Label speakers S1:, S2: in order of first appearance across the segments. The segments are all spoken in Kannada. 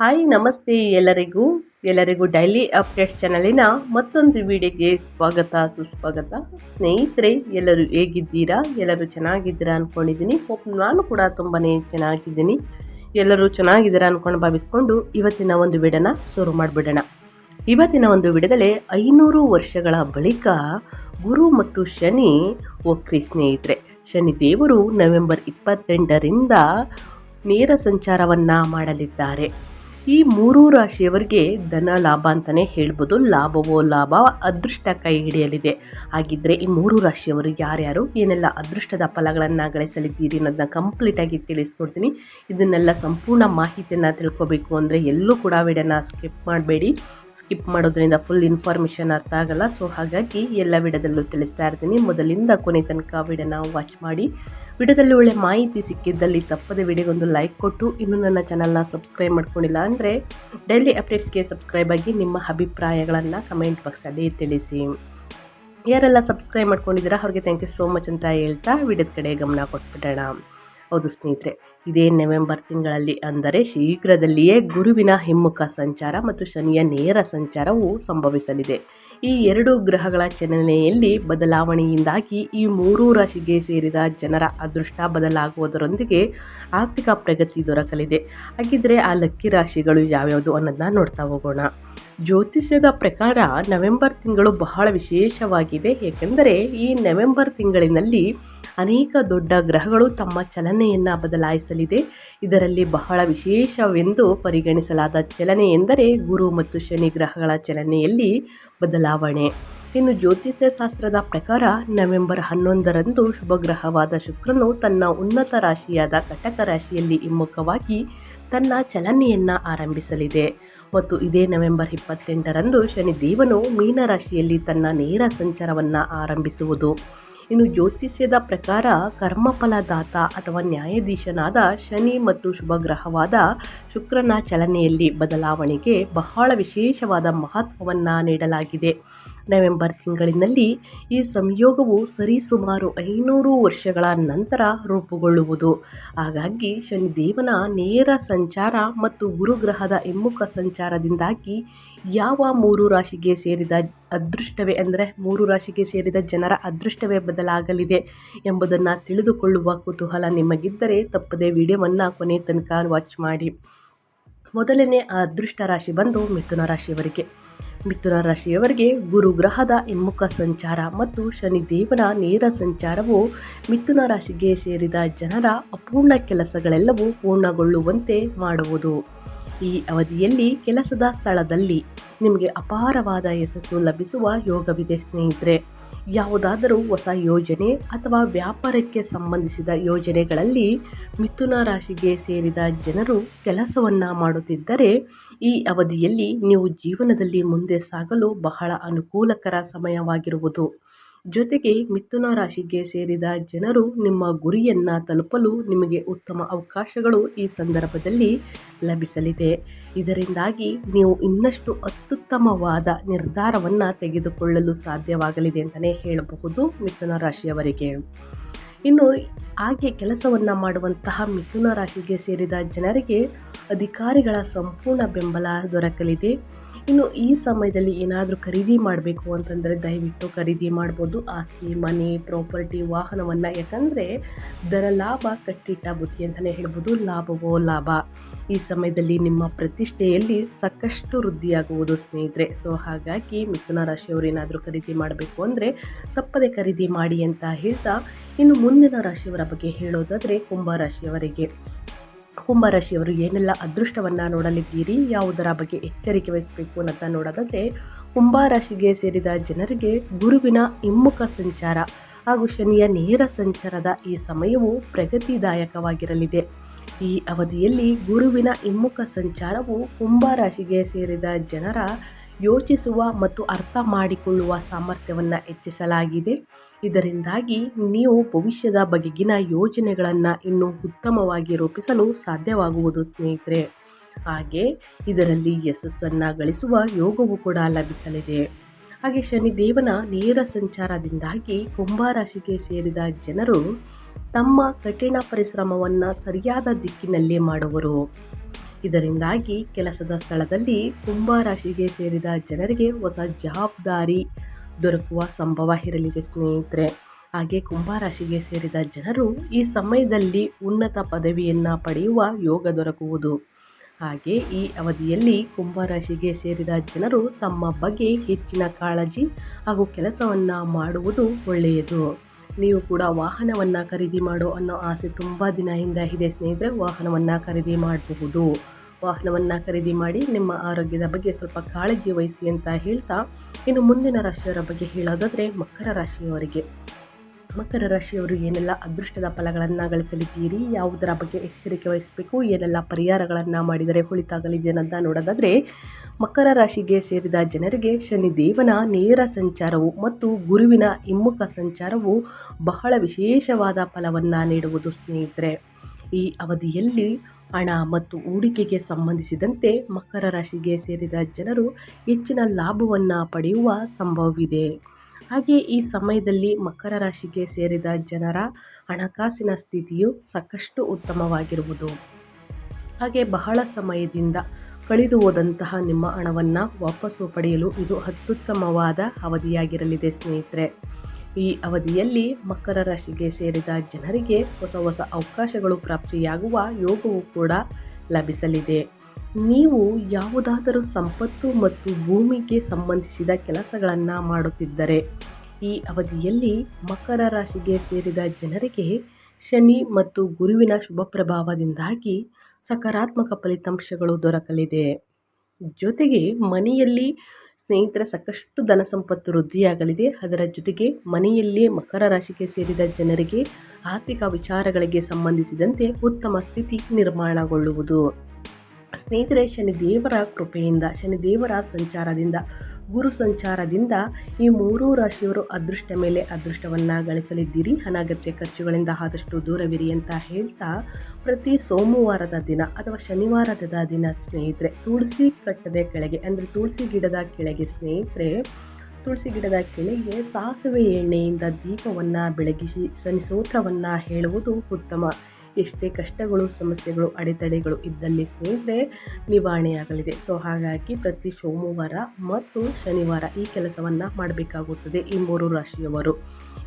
S1: ಹಾಯ್, ನಮಸ್ತೆ ಎಲ್ಲರಿಗೂ. ಎಲ್ಲರಿಗೂ ಡೈಲಿ ಅಪ್ಡೇಟ್ಸ್ ಚಾನಲಿನ ಮತ್ತೊಂದು ವಿಡಿಯೋಗೆ ಸ್ವಾಗತ, ಸುಸ್ವಾಗತ. ಸ್ನೇಹಿತರೆ, ಎಲ್ಲರೂ ಹೇಗಿದ್ದೀರಾ? ಎಲ್ಲರೂ ಚೆನ್ನಾಗಿದ್ದೀರಾ ಅಂದ್ಕೊಂಡಿದ್ದೀನಿ ಹೋಪ್ ನಾನು ಕೂಡ ತುಂಬಾ ಚೆನ್ನಾಗಿದ್ದೀನಿ. ಎಲ್ಲರೂ ಚೆನ್ನಾಗಿದ್ದೀರಾ ಅಂದ್ಕೊಂಡು ಭಾವಿಸ್ಕೊಂಡು ಇವತ್ತಿನ ಒಂದು ವಿಡನ ಶುರು ಮಾಡಿಬಿಡೋಣ. ಇವತ್ತಿನ ಒಂದು ವಿಡಿಯೋದಲ್ಲಿ ಐನೂರು ವರ್ಷಗಳ ಬಳಿಕ ಗುರು ಮತ್ತು ಶನಿ ಒಕ್ರಿ ಸ್ನೇಹಿತರೆ. ಶನಿ ದೇವರು ನವೆಂಬರ್ ಇಪ್ಪತ್ತೆಂಟರಿಂದ ನೇರ ಸಂಚಾರವನ್ನು ಮಾಡಲಿದ್ದಾರೆ. ಈ ಮೂರೂ ರಾಶಿಯವರಿಗೆ ಧನ ಲಾಭ ಅಂತಲೇ ಹೇಳ್ಬೋದು. ಲಾಭವೋ ಲಾಭ ಅದೃಷ್ಟ ಕೈ ಹಿಡಿಯಲಿದೆ. ಹಾಗಿದ್ದರೆ ಈ ಮೂರು ರಾಶಿಯವರು ಯಾರ್ಯಾರು? ಏನೆಲ್ಲ ಅದೃಷ್ಟದ ಫಲಗಳನ್ನು ಗಳಿಸಲಿದ್ದೀರಿ ಅನ್ನೋದನ್ನ ಕಂಪ್ಲೀಟಾಗಿ ತಿಳಿಸ್ಕೊಡ್ತೀನಿ. ಇದನ್ನೆಲ್ಲ ಸಂಪೂರ್ಣ ಮಾಹಿತಿಯನ್ನು ತಿಳ್ಕೊಬೇಕು ಅಂದರೆ ಎಲ್ಲೂ ಕೂಡ ವಿಡಿಯೋನ ಸ್ಕಿಪ್ ಮಾಡಬೇಡಿ. ಸ್ಕಿಪ್ ಮಾಡೋದ್ರಿಂದ ಫುಲ್ ಇನ್ಫಾರ್ಮೇಷನ್ ಅರ್ಥ ಆಗಲ್ಲ. ಸೊ ಹಾಗಾಗಿ ಎಲ್ಲ ವಿಡಿಯೋದಲ್ಲೂ ತಿಳಿಸ್ತಾ ಇರ್ತೀನಿ. ಮೊದಲಿಂದ ಕೊನೆ ತನಕ ವಿಡಿಯೋನ ವಾಚ್ ಮಾಡಿ. ವಿಡಿಯೋದಲ್ಲಿ ಒಳ್ಳೆ ಮಾಹಿತಿ ಸಿಕ್ಕಿದ್ದಲ್ಲಿ ತಪ್ಪದೆ ವಿಡಿಯೋಗೊಂದು ಲೈಕ್ ಕೊಟ್ಟು, ಇನ್ನೂ ನನ್ನ ಚಾನಲ್ನ ಸಬ್ಸ್ಕ್ರೈಬ್ ಮಾಡ್ಕೊಂಡಿಲ್ಲ ಅಂದರೆ ಡೈಲಿ ಅಪ್ಡೇಟ್ಸ್ಗೆ ಸಬ್ಸ್ಕ್ರೈಬ್ ಆಗಿ ನಿಮ್ಮ ಅಭಿಪ್ರಾಯಗಳನ್ನು ಕಮೆಂಟ್ ಬಾಕ್ಸಲ್ಲಿ ತಿಳಿಸಿ. ಯಾರೆಲ್ಲ ಸಬ್ಸ್ಕ್ರೈಬ್ ಮಾಡ್ಕೊಂಡಿದ್ದೀರಾ, ಅವ್ರಿಗೆ ಥ್ಯಾಂಕ್ ಯು ಸೋ ಮಚ್ ಅಂತ ಹೇಳ್ತಾ ವಿಡಿಯೋದ ಕಡೆ ಗಮನ ಕೊಟ್ಬಿಡೋಣ. ಹೌದು ಸ್ನೇಹಿತರೆ, ಇದೇ ನವೆಂಬರ್ ತಿಂಗಳಲ್ಲಿ ಅಂದರೆ ಶೀಘ್ರದಲ್ಲಿಯೇ ಗುರುವಿನ ಹಿಮ್ಮುಖ ಸಂಚಾರ ಮತ್ತು ಶನಿಯ ನೇರ ಸಂಚಾರವು ಸಂಭವಿಸಲಿದೆ. ಈ ಎರಡು ಗ್ರಹಗಳ ಚಲನೆಯಲ್ಲಿ ಬದಲಾವಣೆಯಿಂದಾಗಿ ಈ ಮೂರೂ ರಾಶಿಗೆ ಸೇರಿದ ಜನರ ಅದೃಷ್ಟ ಬದಲಾಗುವುದರೊಂದಿಗೆ ಆರ್ಥಿಕ ಪ್ರಗತಿ ದೊರಕಲಿದೆ. ಹಾಗಿದ್ದರೆ ಆ ಲಕ್ಕಿ ರಾಶಿಗಳು ಯಾವ್ಯಾವುದು ಅನ್ನೋದನ್ನ ನೋಡ್ತಾ ಹೋಗೋಣ. ಜ್ಯೋತಿಷ್ಯದ ಪ್ರಕಾರ ನವೆಂಬರ್ ತಿಂಗಳು ಬಹಳ ವಿಶೇಷವಾಗಿದೆ. ಏಕೆಂದರೆ ಈ ನವೆಂಬರ್ ತಿಂಗಳಿನಲ್ಲಿ ಅನೇಕ ದೊಡ್ಡ ಗ್ರಹಗಳು ತಮ್ಮ ಚಲನೆಯನ್ನು ಬದಲಾಯಿಸಲಿದೆ. ಇದರಲ್ಲಿ ಬಹಳ ವಿಶೇಷವೆಂದು ಪರಿಗಣಿಸಲಾದ ಚಲನೆ ಎಂದರೆ ಗುರು ಮತ್ತು ಶನಿ ಗ್ರಹಗಳ ಚಲನೆಯಲ್ಲಿ ಬದಲಾವಣೆ. ಇನ್ನು ಜ್ಯೋತಿಷ್ಯ ಶಾಸ್ತ್ರದ ಪ್ರಕಾರ ನವೆಂಬರ್ ಹನ್ನೊಂದರಂದು ಶುಭಗ್ರಹವಾದ ಶುಕ್ರನು ತನ್ನ ಉನ್ನತ ರಾಶಿಯಾದ ಕಟಕ ರಾಶಿಯಲ್ಲಿ ಹಿಮ್ಮುಖವಾಗಿ ತನ್ನ ಚಲನೆಯನ್ನು ಆರಂಭಿಸಲಿದೆ. ಮತ್ತು ಇದೇ ನವೆಂಬರ್ ಇಪ್ಪತ್ತೆಂಟರಂದು ಶನಿದೇವನು ಮೀನರಾಶಿಯಲ್ಲಿ ತನ್ನ ನೇರ ಸಂಚಾರವನ್ನು ಆರಂಭಿಸುವುದು. ಇನ್ನು ಜ್ಯೋತಿಷ್ಯದ ಪ್ರಕಾರ ಕರ್ಮಫಲದಾತ ಅಥವಾ ನ್ಯಾಯಾಧೀಶನಾದ ಶನಿ ಮತ್ತು ಶುಭಗ್ರಹವಾದ ಶುಕ್ರನ ಚಲನೆಯಲ್ಲಿ ಬದಲಾವಣೆಗೆ ಬಹಳ ವಿಶೇಷವಾದ ಮಹತ್ವವನ್ನು ನೀಡಲಾಗಿದೆ. ನವೆಂಬರ್ ತಿಂಗಳಿನಲ್ಲಿ ಈ ಸಂಯೋಗವು ಸರಿಸುಮಾರು ಐನೂರು ವರ್ಷಗಳ ನಂತರ ರೂಪುಗೊಳ್ಳುವುದು. ಹಾಗಾಗಿ ಶನಿದೇವನ ನೇರ ಸಂಚಾರ ಮತ್ತು ಗುರುಗ್ರಹದ ಹಿಮ್ಮುಖ ಸಂಚಾರದಿಂದಾಗಿ ಯಾವ ಮೂರು ರಾಶಿಗೆ ಸೇರಿದ ಅದೃಷ್ಟವೇ ಅಂದರೆ ಮೂರು ರಾಶಿಗೆ ಸೇರಿದ ಜನರ ಅದೃಷ್ಟವೇ ಬದಲಾಗಲಿದೆ ಎಂಬುದನ್ನು ತಿಳಿದುಕೊಳ್ಳುವ ಕುತೂಹಲ ನಿಮಗಿದ್ದರೆ ತಪ್ಪದೆ ವಿಡಿಯೋವನ್ನು ಕೊನೆ ತನಕ ವಾಚ್ ಮಾಡಿ. ಮೊದಲನೇ ಅದೃಷ್ಟ ರಾಶಿ ಬಂದು ಮಿಥುನ ರಾಶಿಯವರಿಗೆ. ಮಿಥುನ ರಾಶಿಯವರಿಗೆ ಗುರುಗ್ರಹದ ಹಿಮ್ಮುಖ ಸಂಚಾರ ಮತ್ತು ಶನಿದೇವನ ನೇರ ಸಂಚಾರವು ಮಿಥುನ ರಾಶಿಗೆ ಸೇರಿದ ಜನರ ಅಪೂರ್ಣ ಕೆಲಸಗಳೆಲ್ಲವೂ ಪೂರ್ಣಗೊಳ್ಳುವಂತೆ ಮಾಡುವುದು. ಈ ಅವಧಿಯಲ್ಲಿ ಕೆಲಸದ ಸ್ಥಳದಲ್ಲಿ ನಿಮಗೆ ಅಪಾರವಾದ ಯಶಸ್ಸು ಲಭಿಸುವ ಯೋಗವಿದೆ ಸ್ನೇಹಿತರೆ. ಯಾವುದಾದರೂ ಹೊಸ ಯೋಜನೆ ಅಥವಾ ವ್ಯಾಪಾರಕ್ಕೆ ಸಂಬಂಧಿಸಿದ ಯೋಜನೆಗಳಲ್ಲಿ ಮಿಥುನ ರಾಶಿಗೆ ಸೇರಿದ ಜನರು ಕೆಲಸವನ್ನು ಮಾಡುತ್ತಿದ್ದರೆ, ಈ ಅವಧಿಯಲ್ಲಿ ನೀವು ಜೀವನದಲ್ಲಿ ಮುಂದೆ ಸಾಗಲು ಬಹಳ ಅನುಕೂಲಕರ ಸಮಯವಾಗಿರುವುದು. ಜೊತೆಗೆ ಮಿಥುನ ರಾಶಿಗೆ ಸೇರಿದ ಜನರು ನಿಮ್ಮ ಗುರಿಯನ್ನು ತಲುಪಲು ನಿಮಗೆ ಉತ್ತಮ ಅವಕಾಶಗಳು ಈ ಸಂದರ್ಭದಲ್ಲಿ ಲಭಿಸಲಿದೆ. ಇದರಿಂದಾಗಿ ನೀವು ಇನ್ನಷ್ಟು ಅತ್ಯುತ್ತಮವಾದ ನಿರ್ಧಾರವನ್ನು ತೆಗೆದುಕೊಳ್ಳಲು ಸಾಧ್ಯವಾಗಲಿದೆ ಅಂತಲೇ ಹೇಳಬಹುದು ಮಿಥುನ ರಾಶಿಯವರಿಗೆ. ಇನ್ನು ಹಾಗೆ ಕೆಲಸವನ್ನು ಮಾಡುವಂತಹ ಮಿಥುನ ರಾಶಿಗೆ ಸೇರಿದ ಜನರಿಗೆ ಅಧಿಕಾರಿಗಳ ಸಂಪೂರ್ಣ ಬೆಂಬಲ ದೊರಕಲಿದೆ. ಇನ್ನು ಈ ಸಮಯದಲ್ಲಿ ಏನಾದರೂ ಖರೀದಿ ಮಾಡಬೇಕು ಅಂತಂದರೆ ದಯವಿಟ್ಟು ಖರೀದಿ ಮಾಡ್ಬೋದು. ಆಸ್ತಿ, ಮನೆ, ಪ್ರಾಪರ್ಟಿ, ವಾಹನವನ್ನು. ಯಾಕಂದರೆ ದರ ಲಾಭ ಕಟ್ಟಿಟ್ಟ ಬುದ್ಧಿ ಅಂತಲೇ ಹೇಳ್ಬೋದು. ಲಾಭವೋ ಲಾಭ. ಈ ಸಮಯದಲ್ಲಿ ನಿಮ್ಮ ಪ್ರತಿಷ್ಠೆಯಲ್ಲಿ ಸಾಕಷ್ಟು ವೃದ್ಧಿಯಾಗುವುದು ಸ್ನೇಹಿತರೆ. ಸೊ ಹಾಗಾಗಿ ಮಿಥುನ ರಾಶಿಯವರು ಏನಾದರೂ ಖರೀದಿ ಮಾಡಬೇಕು ಅಂದರೆ ತಪ್ಪದೆ ಖರೀದಿ ಮಾಡಿ ಅಂತ ಹೇಳ್ತಾ ಇನ್ನು ಮುಂದಿನ ರಾಶಿಯವರ ಬಗ್ಗೆ ಹೇಳೋದಾದರೆ ಕುಂಭ ರಾಶಿಯವರಿಗೆ. ಕುಂಭರಾಶಿಯವರು ಏನೆಲ್ಲ ಅದೃಷ್ಟವನ್ನು ನೋಡಲಿದ್ದೀರಿ, ಯಾವುದರ ಬಗ್ಗೆ ಎಚ್ಚರಿಕೆ ವಹಿಸಬೇಕು ಅಂತ ನೋಡೋದಾದರೆ ಕುಂಭರಾಶಿಗೆ ಸೇರಿದ ಜನರಿಗೆ ಗುರುವಿನ ಹಿಮ್ಮುಖ ಸಂಚಾರ ಹಾಗೂ ಶನಿಯ ನೇರ ಸಂಚಾರದ ಈ ಸಮಯವು ಪ್ರಗತಿದಾಯಕವಾಗಿರಲಿದೆ. ಈ ಅವಧಿಯಲ್ಲಿ ಗುರುವಿನ ಹಿಮ್ಮುಖ ಸಂಚಾರವು ಕುಂಭರಾಶಿಗೆ ಸೇರಿದ ಜನರ ಯೋಚಿಸುವ ಮತ್ತು ಅರ್ಥ ಮಾಡಿಕೊಳ್ಳುವ ಸಾಮರ್ಥ್ಯವನ್ನು ಹೆಚ್ಚಿಸಲಾಗಿದೆ. ಇದರಿಂದಾಗಿ ನೀವು ಭವಿಷ್ಯದ ಬಗೆಗಿನ ಯೋಜನೆಗಳನ್ನು ಇನ್ನೂ ಉತ್ತಮವಾಗಿ ರೂಪಿಸಲು ಸಾಧ್ಯವಾಗುವುದು, ಸ್ನೇಹಿತರೆ. ಹಾಗೆ ಇದರಲ್ಲಿ ಯಶಸ್ಸನ್ನು ಗಳಿಸುವ ಯೋಗವು ಕೂಡ ಲಭಿಸಲಿದೆ. ಹಾಗೆ ಶನಿದೇವನ ನೇರ ಸಂಚಾರದಿಂದಾಗಿ ಕುಂಭರಾಶಿಗೆ ಸೇರಿದ ಜನರು ತಮ್ಮ ಕಠಿಣ ಪರಿಶ್ರಮವನ್ನು ಸರಿಯಾದ ದಿಕ್ಕಿನಲ್ಲಿ ಮಾಡುವರು. ಇದರಿಂದಾಗಿ ಕೆಲಸದ ಸ್ಥಳದಲ್ಲಿ ಕುಂಭ ರಾಶಿಗೆ ಸೇರಿದ ಜನರಿಗೆ ಹೊಸ ಜವಾಬ್ದಾರಿ ದೊರಕುವ ಸಂಭವ ಇರಲಿದೆ ಸ್ನೇಹಿತರೆ. ಹಾಗೆ ಕುಂಭ ರಾಶಿಗೆ ಸೇರಿದ ಜನರು ಈ ಸಮಯದಲ್ಲಿ ಉನ್ನತ ಪದವಿಯನ್ನು ಪಡೆಯುವ ಯೋಗ ದೊರಕುವುದು. ಹಾಗೆ ಈ ಅವಧಿಯಲ್ಲಿ ಕುಂಭ ರಾಶಿಗೆ ಸೇರಿದ ಜನರು ತಮ್ಮ ಬಗ್ಗೆ ಹೆಚ್ಚಿನ ಕಾಳಜಿ ಹಾಗೂ ಕೆಲಸವನ್ನು ಮಾಡುವುದು ಒಳ್ಳೆಯದು. ನೀವು ಕೂಡ ವಾಹನವನ್ನು ಖರೀದಿ ಮಾಡೋ ಅನ್ನೋ ಆಸೆ ತುಂಬ ದಿನದಿಂದ ಇದೆ ಸ್ನೇಹಿತರೆ. ವಾಹನವನ್ನು ಖರೀದಿ ಮಾಡಬಹುದು. ವಾಹನವನ್ನು ಖರೀದಿ ಮಾಡಿ ನಿಮ್ಮ ಆರೋಗ್ಯದ ಬಗ್ಗೆ ಸ್ವಲ್ಪ ಕಾಳಜಿ ವಹಿಸಿ ಅಂತ ಹೇಳ್ತಾ ಇನ್ನು ಮುಂದಿನ ರಾಶಿಯವರ ಬಗ್ಗೆ ಹೇಳೋದಾದರೆ ಮಕರ ರಾಶಿಯವರಿಗೆ. ಮಕರ ರಾಶಿಯವರು ಏನೆಲ್ಲ ಅದೃಷ್ಟದ ಫಲಗಳನ್ನು ಗಳಿಸಲಿದ್ದೀರಿ, ಯಾವುದರ ಬಗ್ಗೆ ಎಚ್ಚರಿಕೆ ವಹಿಸಬೇಕು, ಏನೆಲ್ಲ ಪರಿಹಾರಗಳನ್ನು ಮಾಡಿದರೆ ಒಳಿತಾಗಲಿದೆ ಅಂತ ನೋಡೋದಾದರೆ ಮಕರ ರಾಶಿಗೆ ಸೇರಿದ ಜನರಿಗೆ ಶನಿದೇವನ ನೇರ ಸಂಚಾರವು ಮತ್ತು ಗುರುವಿನ ಹಿಮ್ಮುಖ ಸಂಚಾರವು ಬಹಳ ವಿಶೇಷವಾದ ಫಲವನ್ನು ನೀಡುವುದು ಸ್ನೇಹಿತರೆ. ಈ ಅವಧಿಯಲ್ಲಿ ಹಣ ಮತ್ತು ಹೂಡಿಕೆಗೆ ಸಂಬಂಧಿಸಿದಂತೆ ಮಕರ ರಾಶಿಗೆ ಸೇರಿದ ಜನರು ಹೆಚ್ಚಿನ ಲಾಭವನ್ನು ಪಡೆಯುವ ಸಂಭವವಿದೆ. ಹಾಗೆ ಈ ಸಮಯದಲ್ಲಿ ಮಕರ ರಾಶಿಗೆ ಸೇರಿದ ಜನರ ಹಣಕಾಸಿನ ಸ್ಥಿತಿಯು ಸಾಕಷ್ಟು ಉತ್ತಮವಾಗಿರುವುದು. ಹಾಗೆ ಬಹಳ ಸಮಯದಿಂದ ಕಳೆದು ಹೋದಂತಹ ನಿಮ್ಮ ಹಣವನ್ನು ವಾಪಸ್ಸು ಪಡೆಯಲು ಇದು ಅತ್ಯುತ್ತಮವಾದ ಅವಧಿಯಾಗಿರಲಿದೆ ಸ್ನೇಹಿತರೆ. ಈ ಅವಧಿಯಲ್ಲಿ ಮಕರ ರಾಶಿಗೆ ಸೇರಿದ ಜನರಿಗೆ ಹೊಸ ಹೊಸ ಅವಕಾಶಗಳು ಪ್ರಾಪ್ತಿಯಾಗುವ ಯೋಗವು ಕೂಡ ಲಭಿಸಲಿದೆ. ನೀವು ಯಾವುದಾದರೂ ಸಂಪತ್ತು ಮತ್ತು ಭೂಮಿಗೆ ಸಂಬಂಧಿಸಿದ ಕೆಲಸಗಳನ್ನು ಮಾಡುತ್ತಿದ್ದರೆ, ಈ ಅವಧಿಯಲ್ಲಿ ಮಕರ ರಾಶಿಗೆ ಸೇರಿದ ಜನರಿಗೆ ಶನಿ ಮತ್ತು ಗುರುವಿನ ಶುಭ ಪ್ರಭಾವದಿಂದಾಗಿ ಸಕಾರಾತ್ಮಕ ಫಲಿತಾಂಶಗಳು ದೊರಕಲಿದೆ. ಜೊತೆಗೆ ಮನೆಯಲ್ಲಿ ಸ್ನೇಹಿತರ, ಸಾಕಷ್ಟು ಧನ ಸಂಪತ್ತು ವೃದ್ಧಿಯಾಗಲಿದೆ. ಅದರ ಜೊತೆಗೆ ಮನೆಯಲ್ಲಿ ಮಕರ ರಾಶಿಗೆ ಸೇರಿದ ಜನರಿಗೆ ಆರ್ಥಿಕ ವಿಚಾರಗಳಿಗೆ ಸಂಬಂಧಿಸಿದಂತೆ ಉತ್ತಮ ಸ್ಥಿತಿ ನಿರ್ಮಾಣಗೊಳ್ಳುವುದು. ಸ್ನೇಹಿತರೆ, ಶನಿದೇವರ ಕೃಪೆಯಿಂದ, ಶನಿದೇವರ ಸಂಚಾರದಿಂದ ಗುರು ಸಂಚಾರದಿಂದ ಈ ಮೂರೂ ರಾಶಿಯವರು ಅದೃಷ್ಟ ಮೇಲೆ ಅದೃಷ್ಟವನ್ನು ಗಳಿಸಲಿದ್ದೀರಿ ಅನಗತ್ಯ ಖರ್ಚುಗಳಿಂದ ಆದಷ್ಟು ದೂರವಿರಿ ಅಂತ ಹೇಳ್ತಾ ಪ್ರತಿ ಸೋಮವಾರದ ದಿನ ಅಥವಾ ಶನಿವಾರದ ದಿನ ಸ್ನೇಹಿತರೆ, ತುಳಸಿ ಕಟ್ಟದ ಕೆಳಗೆ ಅಂದರೆ ತುಳಸಿ ಗಿಡದ ಕೆಳಗೆ ಸ್ನೇಹಿತರೆ, ತುಳಸಿ ಗಿಡದ ಕೆಳಗೆ ಸಾಸಿವೆ ಎಣ್ಣೆಯಿಂದ ದೀಪವನ್ನು ಬೆಳಗಿಸಿ ಶನಿ ಸ್ತೋತ್ರವನ್ನು ಹೇಳುವುದು ಉತ್ತಮ. ಎಷ್ಟೇ ಕಷ್ಟಗಳು, ಸಮಸ್ಯೆಗಳು, ಅಡೆತಡೆಗಳು ಇದ್ದಲ್ಲಿ ಸ್ನೇಹಿತರೆ ನಿವಾರಣೆಯಾಗಲಿದೆ. ಸೊ, ಹಾಗಾಗಿ ಪ್ರತಿ ಸೋಮವಾರ ಮತ್ತು ಶನಿವಾರ ಈ ಕೆಲಸವನ್ನು ಮಾಡಬೇಕಾಗುತ್ತದೆ ಈ ಮೂರು ರಾಶಿಯವರು.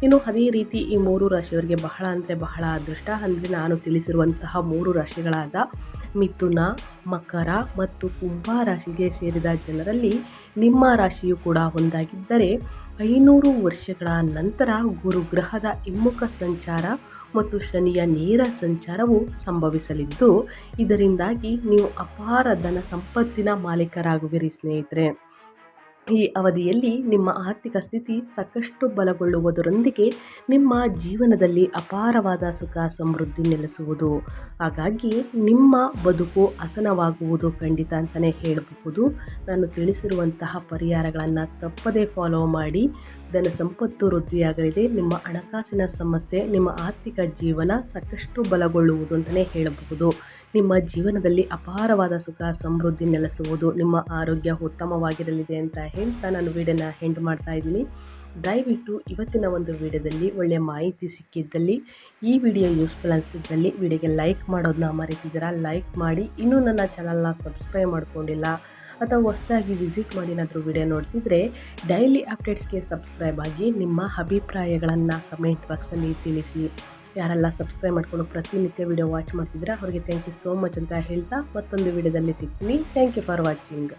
S1: ಇನ್ನು ಅದೇ ರೀತಿ ಈ ಮೂರು ರಾಶಿಯವರಿಗೆ ಬಹಳ ಅಂದರೆ ಬಹಳ ಅದೃಷ್ಟ ಅಂದರೆ ನಾನು ತಿಳಿಸಿರುವಂತಹ ಮೂರು ರಾಶಿಗಳಾದ ಮಿಥುನ, ಮಕರ ಮತ್ತು ಕುಂಭ ರಾಶಿಗೆ ಸೇರಿದ ಜನರಲ್ಲಿ ನಿಮ್ಮ ರಾಶಿಯು ಕೂಡ ಒಂದಾಗಿದ್ದರೆ ಐನೂರು ವರ್ಷಗಳ ನಂತರ ಗುರುಗ್ರಹದ ಹಿಮ್ಮುಖ ಸಂಚಾರ ಮತ್ತು ಶನಿಯ ನೇರ ಸಂಚಾರವು ಸಂಭವಿಸಲಿದ್ದು ಇದರಿಂದಾಗಿ ನೀವು ಅಪಾರ ಧನ ಸಂಪತ್ತಿನ ಮಾಲೀಕರಾಗುವಿರಿ ಸ್ನೇಹಿತರೆ. ಈ ಅವಧಿಯಲ್ಲಿ ನಿಮ್ಮ ಆರ್ಥಿಕ ಸ್ಥಿತಿ ಸಾಕಷ್ಟು ಬಲಗೊಳ್ಳುವುದರೊಂದಿಗೆ ನಿಮ್ಮ ಜೀವನದಲ್ಲಿ ಅಪಾರವಾದ ಸುಖ ಸಮೃದ್ಧಿ ನೆಲೆಸುವುದು. ಹಾಗಾಗಿ ನಿಮ್ಮ ಬದುಕು ಹಸನವಾಗುವುದು ಖಂಡಿತ ಅಂತಲೇ ಹೇಳಬಹುದು. ನಾನು ತಿಳಿಸಿರುವಂತಹ ಪರಿಹಾರಗಳನ್ನು ತಪ್ಪದೇ ಫಾಲೋ ಮಾಡಿ. ಧನ ಸಂಪತ್ತು ವೃದ್ಧಿಯಾಗಲಿದೆ. ನಿಮ್ಮ ಹಣಕಾಸಿನ ಸಮಸ್ಯೆ, ನಿಮ್ಮ ಆರ್ಥಿಕ ಜೀವನ ಸಾಕಷ್ಟು ಬಲಗೊಳ್ಳುವುದು ಅಂತಲೇ ಹೇಳಬಹುದು. ನಿಮ್ಮ ಜೀವನದಲ್ಲಿ ಅಪಾರವಾದ ಸುಖ, ಸಮೃದ್ಧಿ ನೆಲೆಸುವುದು ನಿಮ್ಮ ಆರೋಗ್ಯ ಉತ್ತಮವಾಗಿರಲಿದೆ ಅಂತ ಹೇಳ್ತಾ ನಾನು ವಿಡಿಯೋನ ಹೆಂಡ್ ಮಾಡ್ತಾ ಇದ್ದೀನಿ. ದಯವಿಟ್ಟು ಇವತ್ತಿನ ಒಂದು ವಿಡಿಯೋದಲ್ಲಿ ಒಳ್ಳೆಯ ಮಾಹಿತಿ ಸಿಕ್ಕಿದ್ದಲ್ಲಿ, ಈ ವಿಡಿಯೋ ಯೂಸ್ಫುಲ್ ಅನಿಸಿದ್ದಲ್ಲಿ ವಿಡಿಯೋಗೆ ಲೈಕ್ ಮಾಡೋದನ್ನ ಮರಿತಿದ್ದೀರಾ ಲೈಕ್ ಮಾಡಿ. ಇನ್ನೂ ನನ್ನ ಚಾನಲ್ನ ಸಬ್ಸ್ಕ್ರೈಬ್ ಮಾಡ್ಕೊಂಡಿಲ್ಲ ಅಥವಾ ಹೊಸದಾಗಿ ವಿಸಿಟ್ ಮಾಡಿ ಏನಾದರೂ ವಿಡಿಯೋ ನೋಡ್ತಿದ್ರೆ ಡೈಲಿ ಅಪ್ಡೇಟ್ಸ್ಗೆ ಸಬ್ಸ್ಕ್ರೈಬ್ ಆಗಿ ನಿಮ್ಮ ಅಭಿಪ್ರಾಯಗಳನ್ನು ಕಮೆಂಟ್ ಬಾಕ್ಸಲ್ಲಿ ತಿಳಿಸಿ. ಯಾರೆಲ್ಲ ಸಬ್ಸ್ಕ್ರೈಬ್ ಮಾಡ್ಕೊಂಡು ಪ್ರತಿನಿತ್ಯ ವಿಡಿಯೋ ವಾಚ್ ಮಾಡ್ತಿದ್ರೆ ಅವರಿಗೆ ಥ್ಯಾಂಕ್ ಯು ಸೋ ಮಚ್ ಅಂತ ಹೇಳ್ತಾ ಮತ್ತೊಂದು ವಿಡಿಯೋದಲ್ಲಿ ಸಿಗ್ತೀನಿ. Thank you for watching